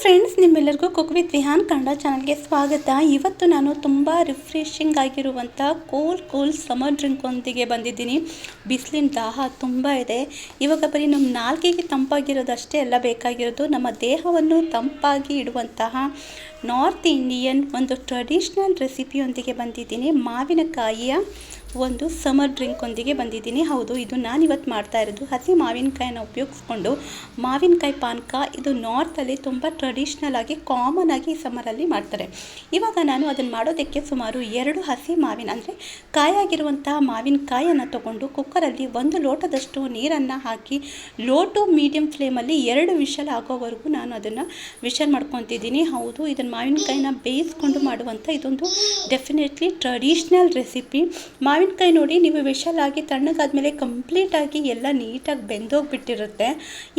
Friends ನಿಮ್ಮೆಲ್ಲರಿಗೂ cook with Vihaan Kannada ಚಾನಲ್ಗೆ ಸ್ವಾಗತ. ಇವತ್ತು ನಾನು ತುಂಬ ರಿಫ್ರೆಶಿಂಗ್ ಆಗಿರುವಂಥ ಕೂಲ್ ಕೂಲ್ ಸಮರ್ ಡ್ರಿಂಕೊಂದಿಗೆ ಬಂದಿದ್ದೀನಿ. ಬಿಸಿಲಿನ ದಾಹ ತುಂಬ ಇದೆ. ಇವಾಗ ಬರೀ ನಮ್ಮ ನಾಲ್ಕಿಗೆ ತಂಪಾಗಿರೋದಷ್ಟೇ ಎಲ್ಲ ಬೇಕಾಗಿರೋದು ನಮ್ಮ ದೇಹವನ್ನು ತಂಪಾಗಿ ಇಡುವಂತಹ ನಾರ್ತ್ ಇಂಡಿಯನ್ ಒಂದು ಟ್ರೆಡಿಷ್ನಲ್ ರೆಸಿಪಿಯೊಂದಿಗೆ ಬಂದಿದ್ದೀನಿ. ಮಾವಿನಕಾಯಿಯ ಒಂದು ಸಮರ್ ಡ್ರಿಂಕೊಂದಿಗೆ ಬಂದಿದ್ದೀನಿ. ಹೌದು, ಇದು ನಾನು ಇವತ್ತು ಮಾಡ್ತಾ ಇರೋದು. ಹಸಿ ಮಾವಿನಕಾಯಿನ ಉಪಯೋಗಿಸ್ಕೊಂಡು, ಮಾವಿನಕಾಯಿ ಪಾನಕ ಇದು ನಾರ್ತಲ್ಲಿ ತುಂಬ ಟ್ರೆಡಿಷ್ನಲ್ ಆಗಿ ಕಾಮನ್ ಆಗಿ ಈ ಸಮರಲ್ಲಿ ಮಾಡ್ತಾರೆ. ಇವಾಗ ನಾನು ಅದನ್ನು ಮಾಡೋದಕ್ಕೆ ಸುಮಾರು ಎರಡು ಹಸಿ ಮಾವಿನ, ಅಂದರೆ ಕಾಯಾಗಿರುವಂತಹ ಮಾವಿನಕಾಯನ್ನು ತಗೊಂಡು ಕುಕ್ಕರಲ್ಲಿ ಒಂದು ಲೋಟದಷ್ಟು ನೀರನ್ನು ಹಾಕಿ ಲೋ ಟು ಮೀಡಿಯಮ್ ಫ್ಲೇಮಲ್ಲಿ ಎರಡು ವಿಷಲ್ ಆಗೋವರೆಗೂ ನಾನು ಅದನ್ನು ವಿಷಲ್ ಮಾಡ್ಕೊತಿದ್ದೀನಿ. ಹೌದು ಇದನ್ನು ಮಾವಿನಕಾಯಿನ ಬೇಯಿಸ್ಕೊಂಡು ಮಾಡುವಂಥ ಇದೊಂದು ಡೆಫಿನೆಟ್ಲಿ ಟ್ರೆಡಿಷ್ನಲ್ ರೆಸಿಪಿ ಮಾವಿನಕಾಯಿ ನೋಡಿ ನೀವು ವಿಷಲ್ ಆಗಿ ತಣ್ಣಗಾದ್ಮೇಲೆ ಕಂಪ್ಲೀಟಾಗಿ ಎಲ್ಲ ನೀಟಾಗಿ ಬೆಂದೋಗ್ಬಿಟ್ಟಿರುತ್ತೆ.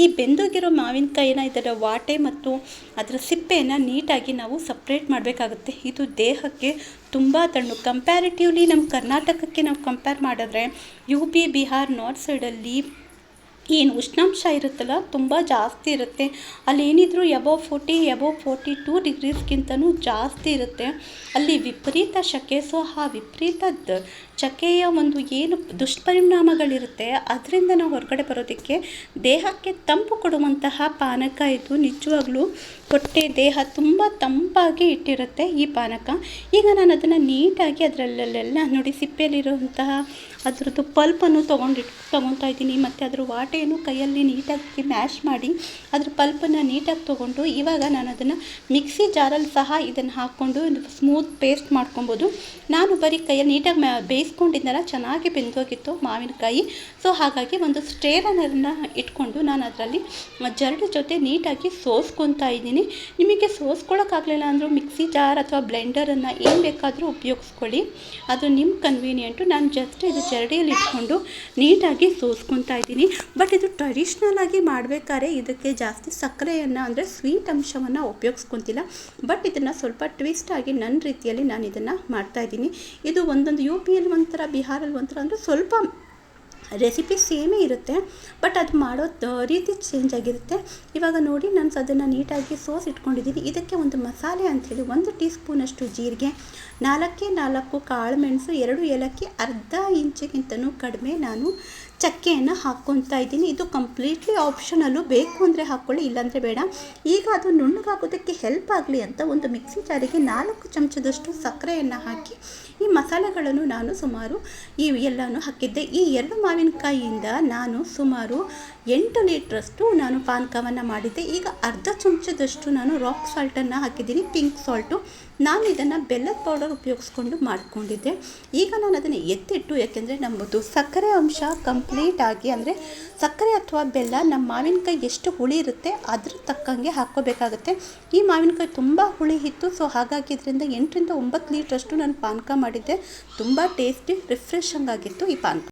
ಈ ಬೆಂದೋಗಿರೋ ಮಾವಿನಕಾಯಿನ ಇದರ ವಾಟೆ ಮತ್ತು ಅದರ ಸಿಪ್ಪೆಯನ್ನು ನೀಟಾಗಿ ನಾವು ಸಪ್ರೇಟ್ ಮಾಡಬೇಕಾಗುತ್ತೆ. ಇದು ದೇಹಕ್ಕೆ ತುಂಬ ತಣ್ಣು. ಕಂಪ್ಯಾರಿಟಿವ್ಲಿ ನಮ್ಮ ಕರ್ನಾಟಕಕ್ಕೆ ನಾವು ಕಂಪೇರ್ ಮಾಡಿದ್ರೆ ಯು ಪಿ ಬಿಹಾರ್ ನಾರ್ತ್ ಸೈಡಲ್ಲಿ ಏನು ಉಷ್ಣಾಂಶ ಇರುತ್ತಲ್ಲ, ತುಂಬ ಜಾಸ್ತಿ ಇರುತ್ತೆ. ಅಲ್ಲಿ ಏನಿದ್ರು above forty above forty two ಡಿಗ್ರೀಸ್ಗಿಂತನೂ ಜಾಸ್ತಿ ಇರುತ್ತೆ. ಅಲ್ಲಿ ವಿಪರೀತ ಶಕೆ, ಸೊ ಆ ವಿಪರೀತ ಚಕೆಯ ಒಂದು ಏನು ದುಷ್ಪರಿಣಾಮಗಳಿರುತ್ತೆ, ಅದರಿಂದ ನಾವು ಹೊರಗಡೆ ಬರೋದಕ್ಕೆ ದೇಹಕ್ಕೆ ತಂಪು ಕೊಡುವಂತಹ ಪಾನಕ ಇದು. ನಿಜವಾಗ್ಲೂ ಹೊಟ್ಟೆ, ದೇಹ ತುಂಬ ತಂಪಾಗಿ ಇಟ್ಟಿರುತ್ತೆ ಈ ಪಾನಕ. ಈಗ ನಾನು ಅದನ್ನು ನೀಟಾಗಿ ಅದರಲ್ಲೆಲ್ಲ ನೋಡಿ, ಸಿಪ್ಪೆಯಲ್ಲಿರುವಂತಹ ಅದರದ್ದು ಪಲ್ಪನ್ನು ತೊಗೊಂಡಿಟ್ಟು ತೊಗೊತಾ ಇದ್ದೀನಿ. ಮತ್ತು ಅದ್ರ ವಾಟೆಯನ್ನು ಕೈಯಲ್ಲಿ ನೀಟಾಗಿ ಮ್ಯಾಶ್ ಮಾಡಿ ಅದ್ರ ಪಲ್ಪನ್ನು ನೀಟಾಗಿ ತೊಗೊಂಡು ಇವಾಗ ನಾನು ಅದನ್ನು ಮಿಕ್ಸಿ ಜಾರಲ್ಲಿ ಸಹ ಇದನ್ನು ಹಾಕ್ಕೊಂಡು ಸ್ಮೂತ್ ಪೇಸ್ಟ್ ಮಾಡ್ಕೊಬೋದು. ನಾನು ಬರೀ ಕೈಯಲ್ಲಿ ನೀಟಾಗಿ ಮ್ಯಾ ಚೆನ್ನಾಗಿ ಬೆಂದೋಗಿತ್ತು ಮಾವಿನಕಾಯಿ. ಸೊ ಹಾಗಾಗಿ ಒಂದು ಸ್ಟೇರನರನ್ನು ಇಟ್ಕೊಂಡು ನಾನು ಅದರಲ್ಲಿ ಜರಡು ಜೊತೆ ನೀಟಾಗಿ ಸೋಸ್ಕೊತಾ ಇದ್ದೀನಿ. ನಿಮಗೆ ಸೋಸ್ಕೊಳ್ಳೋಕ್ಕಾಗಲಿಲ್ಲ ಅಂದರೂ ಮಿಕ್ಸಿ ಜಾರ್ ಅಥವಾ ಬ್ಲೆಂಡರನ್ನು ಏನು ಬೇಕಾದರೂ ಉಪಯೋಗಿಸ್ಕೊಳ್ಳಿ. ಅದು ನಿಮ್ಮ ಕನ್ವೀನಿಯೆಂಟು ನಾನು ಜಸ್ಟ್ ಇದು ಜರಡಿಯಲ್ಲಿ ಇಟ್ಕೊಂಡು ನೀಟಾಗಿ ಸೋಸ್ಕೊತಾ ಇದ್ದೀನಿ. ಬಟ್ ಇದು ಟ್ರೆಡಿಷ್ನಲ್ ಆಗಿ ಮಾಡಬೇಕಾದ್ರೆ ಇದಕ್ಕೆ ಜಾಸ್ತಿ ಸಕ್ಕರೆಯನ್ನು ಅಂದರೆ ಸ್ವೀಟ್ ಅಂಶವನ್ನು ಉಪಯೋಗಿಸ್ಕೊತಿಲ್ಲ. ಬಟ್ ಇದನ್ನು ಸ್ವಲ್ಪ ಟ್ವಿಸ್ಟ್ ಆಗಿ ನನ್ನ ರೀತಿಯಲ್ಲಿ ನಾನು ಇದನ್ನು ಮಾಡ್ತಾಯಿದ್ದೀನಿ ಇದು ಒಂದೊಂದು ಯು ಪಿಯಲ್ಲಿ ಒಂಥರ ಬಿಹಾರಲ್ಲಿ ಒಂಥರ ಅಂದರೆ ಸ್ವಲ್ಪ ರೆಸಿಪಿ ಸೇಮೇ ಇರುತ್ತೆ ಬಟ್ ಅದು ಮಾಡೋ ರೀತಿ ಚೇಂಜ್ ಆಗಿರುತ್ತೆ. ಇವಾಗ ನೋಡಿ ನಾನು ಅದನ್ನು ನೀಟಾಗಿ ಸೋಸ್ ಇಟ್ಕೊಂಡಿದ್ದೀನಿ ಇದಕ್ಕೆ ಒಂದು ಮಸಾಲೆ ಅಂಥೇಳಿ ಒಂದು ಟೀ ಸ್ಪೂನಷ್ಟು ಜೀರಿಗೆ, ನಾಲ್ಕೇ ನಾಲ್ಕು ಕಾಳು ಮೆಣಸು ಎರಡು ಏಲಕ್ಕಿ, ಅರ್ಧ ಇಂಚಿಗಿಂತನೂ ಕಡಿಮೆ ನಾನು ಚಕ್ಕೆಯನ್ನು ಹಾಕ್ಕೊತಾ ಇದ್ದೀನಿ. ಇದು ಕಂಪ್ಲೀಟ್ಲಿ ಆಪ್ಷನಲ್ಲು ಬೇಕು ಅಂದರೆ ಹಾಕ್ಕೊಳ್ಳಿ ಇಲ್ಲಾಂದರೆ ಬೇಡ. ಈಗ ಅದು ನುಣ್ಣಗಾಗೋದಕ್ಕೆ ಹೆಲ್ಪ್ ಆಗಲಿ ಅಂತ ಒಂದು ಮಿಕ್ಸಿ ಜಾರಿಗೆ ನಾಲ್ಕು ಚಮಚದಷ್ಟು ಸಕ್ಕರೆಯನ್ನು ಹಾಕಿ ಈ ಮಸಾಲೆಗಳನ್ನು ನಾನು ಸುಮಾರು ಈ ಎಲ್ಲನೂ ಹಾಕಿದ್ದೆ. ಈ ಎರಡು ಮಾವಿನಕಾಯಿಯಿಂದ ನಾನು ಸುಮಾರು ಎಂಟು ಲೀಟ್ರಷ್ಟು ನಾನು ಪಾನಕವನ್ನು ಮಾಡಿದ್ದೆ. ಈಗ ಅರ್ಧ ಚಮಚದಷ್ಟು ನಾನು ರಾಕ್ ಸಾಲ್ಟನ್ನು ಹಾಕಿದ್ದೀನಿ ಪಿಂಕ್ ಸಾಲ್ಟು ನಾನು ಇದನ್ನು ಬೆಲ್ಲದ ಪೌಡರ್ ಉಪಯೋಗಿಸ್ಕೊಂಡು ಮಾಡಿಕೊಂಡಿದ್ದೆ. ಈಗ ನಾನು ಅದನ್ನು ಎತ್ತಿಟ್ಟು, ಯಾಕೆಂದರೆ ನಮ್ಮದು ಸಕ್ಕರೆ ಅಂಶ ಕಂಪ್ಲೀಟ್ ಆಗಿ, ಅಂದರೆ ಸಕ್ಕರೆ ಅಥವಾ ಬೆಲ್ಲ, ನಮ್ಮ ಮಾವಿನಕಾಯಿ ಎಷ್ಟು ಹುಳಿ ಇರುತ್ತೆ, ಅದ್ರ ತಕ್ಕಂಗೆ ಹಾಕ್ಕೋಬೇಕಾಗುತ್ತೆ. ಈ ಮಾವಿನಕಾಯಿ ತುಂಬ ಹುಳಿ ಇತ್ತು ಸೊ ಹಾಗಾಗಿ ಇದರಿಂದ ಎಂಟರಿಂದ ಒಂಬತ್ತು ಲೀಟ್ರಷ್ಟು ನಾನು ಪಾನಕ ಮಾಡಿದ್ದೆ. ತುಂಬ ಟೇಸ್ಟಿ ರಿಫ್ರೆಶಿಂಗ್ ಆಗಿತ್ತು ಈ ಪಾನಕ.